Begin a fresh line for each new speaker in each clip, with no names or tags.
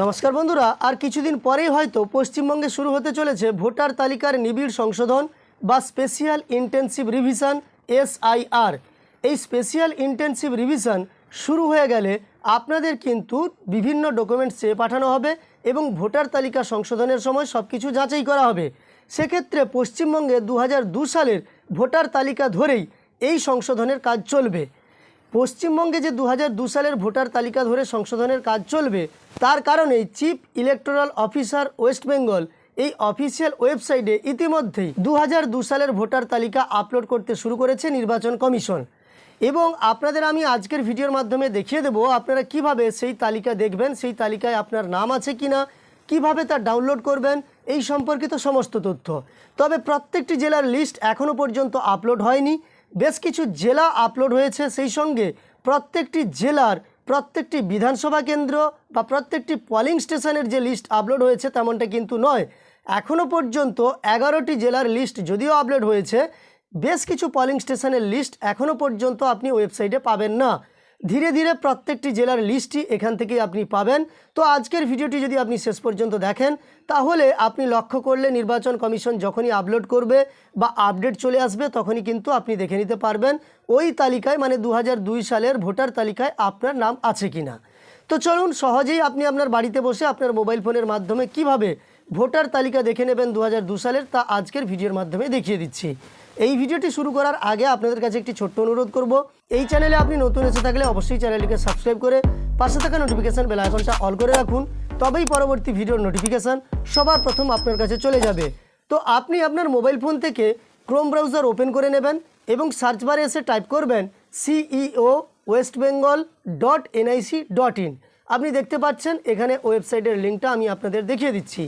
নমস্কার বন্ধুরা, আর কিছুদিন পরেই হয়তো পশ্চিমবঙ্গে শুরু হতে চলেছে ভোটার তালিকার নিবিড় সংশোধন বা স্পেশিয়াল ইন্টেন্সিভ রিভিশন, এসআইআর। এই স্পেশিয়াল ইন্টেন্সিভ রিভিশন শুরু হয়ে গেলে আপনাদের কিন্তু বিভিন্ন ডকুমেন্টস চেয়ে পাঠানো হবে এবং ভোটার তালিকা সংশোধনের সময় সব কিছু যাচাই করা হবে। সেক্ষেত্রে পশ্চিমবঙ্গে দু সালের ভোটার তালিকা ধরেই এই সংশোধনের কাজ চলবে। পশ্চিমবঙ্গে যে দু সালের ভোটার তালিকা ধরে সংশোধনের কাজ চলবে, তার কারণেই chief electoral officer West Bengal এই অফিসিয়াল ওয়েবসাইটে ইতিমধ্যেই দু সালের ভোটার তালিকা আপলোড করতে শুরু করেছে নির্বাচন কমিশন। এবং আপনাদের আমি আজকের ভিডিওর মাধ্যমে দেখিয়ে দেবো আপনারা কীভাবে সেই তালিকা দেখবেন, সেই তালিকায় আপনার নাম আছে কিনা, কীভাবে তা ডাউনলোড করবেন, এই সম্পর্কিত সমস্ত তথ্য। তবে প্রত্যেকটি জেলার লিস্ট এখনও পর্যন্ত আপলোড হয়নি। বেশ কিছু জেলা আপলোড হয়েছে সেই সঙ্গে প্রত্যেকটি জেলার প্রত্যেকটি বিধানসভা কেন্দ্র বা প্রত্যেকটি পলিং স্টেশনের যে লিস্ট আপলোড হয়েছে তেমনটা কিন্তু নয়। এখনও পর্যন্ত এগারোটি জেলার লিস্ট যদিও আপলোড হয়েছে, বেশ কিছু পলিং স্টেশনের লিস্ট এখনও পর্যন্ত আপনি ওয়েবসাইটে পাবেন না। ধীরে ধীরে প্রত্যেকটি জেলার লিস্টই এখান থেকেই আপনি পাবেন। তো আজকের ভিডিওটি যদি আপনি শেষ পর্যন্ত দেখেন, তাহলে আপনি লক্ষ্য করলে নির্বাচন কমিশন যখনই আপলোড করবে বা আপডেট চলে আসবে, তখনই কিন্তু আপনি দেখে নিতে পারবেন ওই তালিকায় মানে দু হাজার দুই সালের ভোটার তালিকায় আপনার নাম আছে কি না তো চলুন, সহজেই আপনি আপনার বাড়িতে বসে আপনার মোবাইল ফোনের মাধ্যমে কীভাবে ভোটার তালিকা দেখে নেবেন দু সালের, তা আজকের ভিডিওর মাধ্যমে দেখিয়ে দিচ্ছি। এই ভিডিওটি শুরু করার আগে আপনাদের কাছে একটি ছোট্ট অনুরোধ করব, এই চ্যানেলে আপনি নতুন এসে থাকলে অবশ্যই চ্যানেলটিকে সাবস্ক্রাইব করে পাশে থাকা নোটিফিকেশান বেল আইকনটা অল করে রাখুন। তবেই পরবর্তী ভিডিওর নোটিফিকেশান সবার প্রথম আপনার কাছে চলে যাবে। তো আপনি আপনার মোবাইল ফোন থেকে ক্রোম ব্রাউজার ওপেন করে নেবেন এবং সার্চ বারে এসে টাইপ করবেন CEO West Bengal dot NIC dot in আপনি দেখতে পাচ্ছেন এখানে ওয়েবসাইটের লিঙ্কটা আমি আপনাদের দেখিয়ে দিচ্ছি।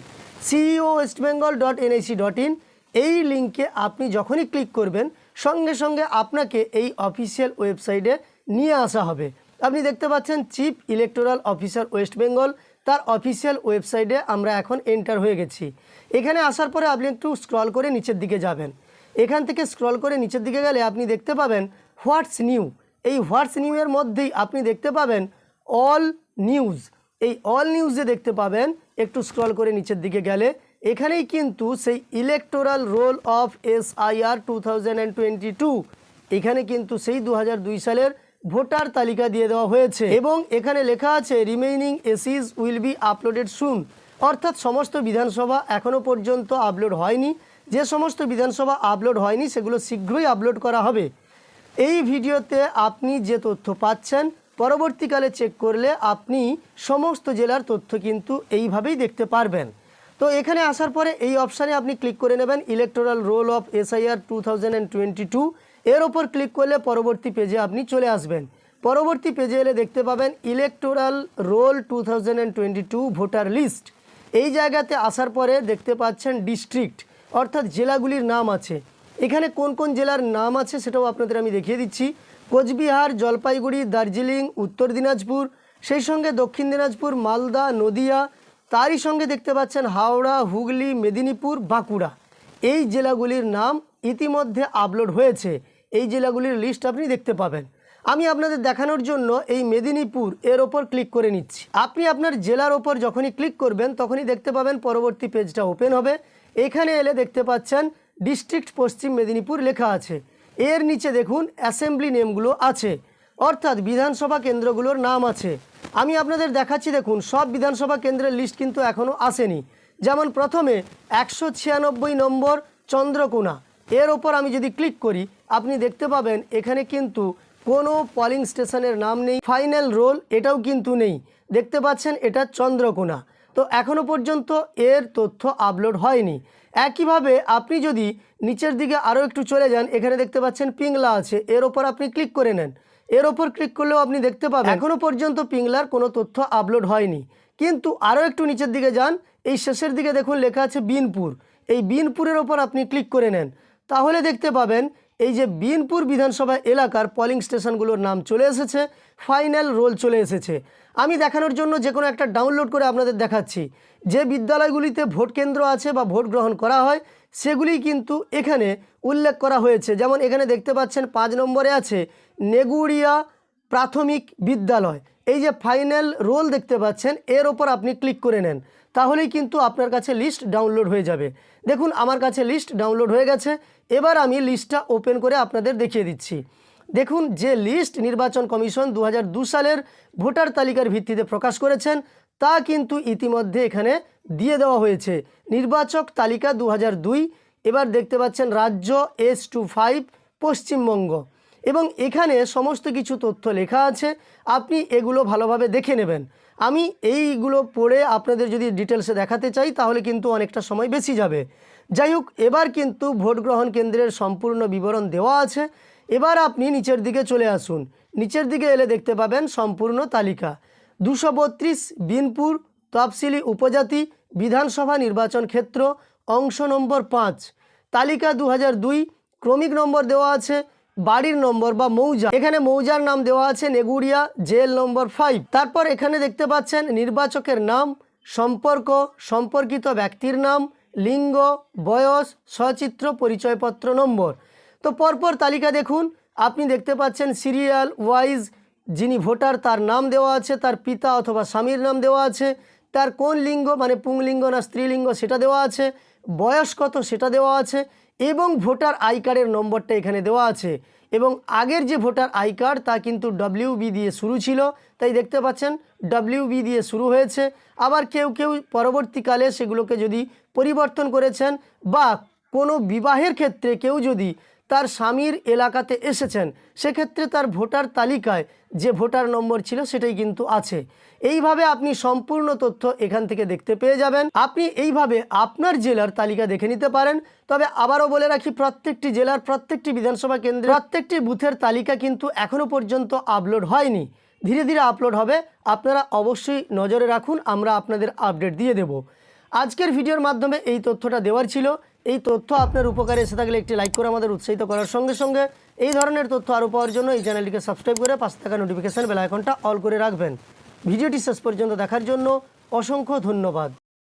CEO West Bengal dot NIC dot in এই লিঙ্কে আপনি যখনই ক্লিক করবেন, সঙ্গে সঙ্গে আপনাকে এই অফিসিয়াল ওয়েবসাইটে নিয়ে আসা হবে। আপনি দেখতে পাচ্ছেন chief electoral officer West Bengal তার অফিসিয়াল ওয়েবসাইটে আমরা এখন এন্টার হয়ে গেছি। এখানে আসার পরে আপনি একটু স্ক্রল করে নিচের দিকে যাবেন। এখান থেকে স্ক্রল করে নিচের দিকে গেলে আপনি দেখতে পাবেন হোয়াটস নিউ এই হোয়াটস নিউ এর মধ্যেই আপনি দেখতে পাবেন অল নিউজ এই অল নিউজে দেখতে পাবেন, একটু স্ক্রল করে নিচের দিকে গেলে এখানেই কিন্তু সেই electoral roll of S IR two এখানে কিন্তু সেই দু হাজার দুই সালের ভোটার তালিকা দিয়ে দেওয়া হয়েছে। এবং এখানে লেখা আছে remaining ACs will be uploaded soon অর্থাৎ সমস্ত বিধানসভা এখনও পর্যন্ত আপলোড হয়নি। যে সমস্ত বিধানসভা আপলোড হয়নি, সেগুলো শীঘ্রই আপলোড করা হবে। এই ভিডিওতে আপনি যে তথ্য পাচ্ছেন, পরবর্তীকালে চেক করলে আপনি সমস্ত জেলার তথ্য কিন্তু এইভাবেই দেখতে পারবেন। তো এখানে আসার পরে এই অপশানে আপনি ক্লিক করে নেবেন electoral roll of SIR two thousand এর ওপর ক্লিক করলে পরবর্তী পেজে আপনি চলে আসবেন। পরবর্তী পেজে এলে দেখতে পাবেন electoral roll two voter list. এই জায়গাতে আসার পরে দেখতে পাচ্ছেন ডিস্ট্রিক্ট অর্থাৎ জেলাগুলির নাম আছে। এখানে কোন কোন জেলার নাম আছে সেটাও আপনাদের আমি দেখিয়ে দিচ্ছি। কোচবিহার, জলপাইগুড়ি, দার্জিলিং, উত্তর দিনাজপুর, সেই সঙ্গে দক্ষিণ দিনাজপুর, মালদা, নদিয়া তারই সঙ্গে দেখতে পাচ্ছেন হাওড়া, হুগলি, মেদিনীপুর, বাঁকুড়া। এই জেলাগুলির নাম ইতিমধ্যে আপলোড হয়েছে। এই জেলাগুলির লিস্ট আপনি দেখতে পাবেন। আমি আপনাদের দেখানোর জন্য এই মেদিনীপুর এর ওপর ক্লিক করে নিচ্ছি। আপনি আপনার জেলার ওপর যখনই ক্লিক করবেন, তখনই দেখতে পাবেন পরবর্তী পেজটা ওপেন হবে। এখানে এলে দেখতে পাচ্ছেন ডিস্ট্রিক্ট পশ্চিম মেদিনীপুর লেখা আছে। এর নিচে দেখুন অ্যাসেম্বলি নেমগুলো আছে। অর্থাৎ বিধানসভা কেন্দ্রগুলোর নাম আছে। আমি আপনাদের দেখাচ্ছি দেখুন, সব বিধানসভা কেন্দ্রের লিস্ট কিন্তু এখনও আসেনি। যেমন প্রথমে একশো ছিয়ানব্বই নম্বর চন্দ্রকোনা। এর ওপর আমি যদি ক্লিক করি, আপনি দেখতে পাবেন এখানে কিন্তু কোনো পলিং স্টেশনের নাম নেই ফাইনাল রোল এটাও কিন্তু নেই। দেখতে পাচ্ছেন, এটা চন্দ্রকোনা। তো এখনও পর্যন্ত এর তথ্য আপলোড হয়নি। একইভাবে আপনি যদি নিচের দিকে আরও একটু চলে যান, এখানে দেখতে পাচ্ছেন পিংলা আছে, এর ওপর আপনি ক্লিক করে নেন। এর ওপর ক্লিক করলেও আপনি দেখতে পাবেন এখনও পর্যন্ত পিংলার কোনো তথ্য আপলোড হয়নি। কিন্তু আরও একটু নিচের দিকে যান এই শেষের দিকে দেখুন লেখা আছে বিনপুর। এই বিনপুরের ওপর আপনি ক্লিক করে নেন। তাহলে দেখতে পাবেন এই যে বিনপুর বিধানসভা এলাকার পলিং স্টেশনগুলোর নাম চলে এসেছে ফাইনাল রোল চলে এসেছে। আমি দেখানোর জন্য যে কোনো একটা ডাউনলোড করে আপনাদের দেখাচ্ছি। যে বিদ্যালয়গুলিতে ভোট কেন্দ্র আছে বা ভোট গ্রহণ করা হয় সেগুলি কিন্তু এখানে উল্লেখ করা হয়েছে। যেমন এখানে দেখতে পাচ্ছেন পাঁচ নম্বরে আছে নেগুড়িয়া প্রাথমিক বিদ্যালয়। এই যে ফাইনাল রোল দেখতে পাচ্ছেন, এর ওপর আপনি ক্লিক করে নেন, তাহলেই কিন্তু আপনার কাছে লিস্ট ডাউনলোড হয়ে যাবে। দেখুন, আমার কাছে লিস্ট ডাউনলোড হয়ে গেছে, এবার আমি লিস্টটা ওপেন করে আপনাদের দেখিয়ে দিচ্ছি। দেখুন, যে লিস্ট নির্বাচন কমিশন দু সালের ভোটার তালিকার ভিত্তিতে প্রকাশ করেছেন তা কিন্তু ইতিমধ্যে এখানে দিয়ে দেওয়া হয়েছে। নির্বাচক তালিকা দু হাজার দুই, এবার দেখতে পাচ্ছেন রাজ্য এস টু ফাইভ পশ্চিমবঙ্গ। এবং এখানে সমস্ত কিছু তথ্য লেখা আছে, আপনি এগুলো ভালোভাবে দেখে নেবেন। আমি এইগুলো পড়ে আপনাদের যদি ডিটেলসে দেখাতে চাই, তাহলে কিন্তু অনেকটা সময় বেশি যাবে। যাই হোক, এবার কিন্তু ভোট গ্রহণ কেন্দ্রের সম্পূর্ণ বিবরণ দেওয়া আছে। এবার আপনি নিচের দিকে চলে আসুন। নিচের দিকে এলে দেখতে পাবেন সম্পূর্ণ তালিকা। দুশো বত্রিশ বিনপুর তফসিলি উপজাতি বিধানসভা নির্বাচন ক্ষেত্র অংশ নম্বর পাঁচ। তালিকা দু দুই, ক্রমিক নম্বর দেওয়া আছে, বাড়ির নম্বর বা মৌজা। এখানে মৌজার নাম দেওয়া আছে নেগুড়িয়া জেল নম্বর ফাইভ তারপর এখানে দেখতে পাচ্ছেন নির্বাচকের নাম, সম্পর্ক, সম্পর্কিত ব্যক্তির নাম, লিঙ্গ, বয়স, সচিত্র, পরিচয়পত্র, নম্বর। তো পরপর তালিকা দেখুন, আপনি দেখতে পাচ্ছেন সিরিয়াল, ওয়াইজ যিনি ভোটার, তার নাম দেওয়া আছে, তার পিতা অথবা স্বামীর নাম দেওয়া আছে, তার কোন লিঙ্গ মানে পুংলিঙ্গ না স্ত্রীলিঙ্গ সেটা দেওয়া আছে, বয়স কত সেটা দেওয়া আছে, এবং ভোটার আই কার্ডের নম্বরটা এখানে দেওয়া আছে। এবং আগের যে ভোটার আই কার্ড, তা কিন্তু ডব্লিউ দিয়ে শুরু ছিল, তাই দেখতে পাচ্ছেন ডব্লিউ বি দিয়ে শুরু হয়েছে। আবার কেউ কেউ পরবর্তীকালে সেগুলোকে যদি পরিবর্তন করেছেন বা কোনো বিবাহের ক্ষেত্রে কেউ যদি তার স্বামীর এলাকাতে এসেছেন। সেক্ষেত্রে তার ভোটার তালিকায় যে ভোটার নম্বর ছিল সেটাই কিন্তু আছে। এইভাবে আপনি সম্পূর্ণ তথ্য এখান থেকে দেখতে পেয়ে যাবেন। আপনি এইভাবে আপনার জেলার তালিকা দেখে নিতে পারেন। তবে আবারও বলে রাখি, প্রত্যেকটি জেলার প্রত্যেকটি বিধানসভা কেন্দ্রে প্রত্যেকটি বুথের তালিকা কিন্তু এখনও পর্যন্ত আপলোড হয়নি। ধীরে ধীরে আপলোড হবে। আপনারা অবশ্যই নজরে রাখুন, আমরা আপনাদের আপডেট দিয়ে দেব। আজকের ভিডিওর মাধ্যমে এই তথ্যটা দেওয়ার ছিল। এই তথ্য আপনার উপকারে এসে থাকলে একটি লাইক করে আমাদের উৎসাহিত করার সঙ্গে সঙ্গে এই ধরনের তথ্য আরও পাওয়ার জন্য এই চ্যানেলটিকে সাবস্ক্রাইব করে পাশে থাকা নোটিফিকেশান বেল অল করে রাখবেন। ভিডিওটি শেষ পর্যন্ত দেখার জন্য অসংখ্য ধন্যবাদ।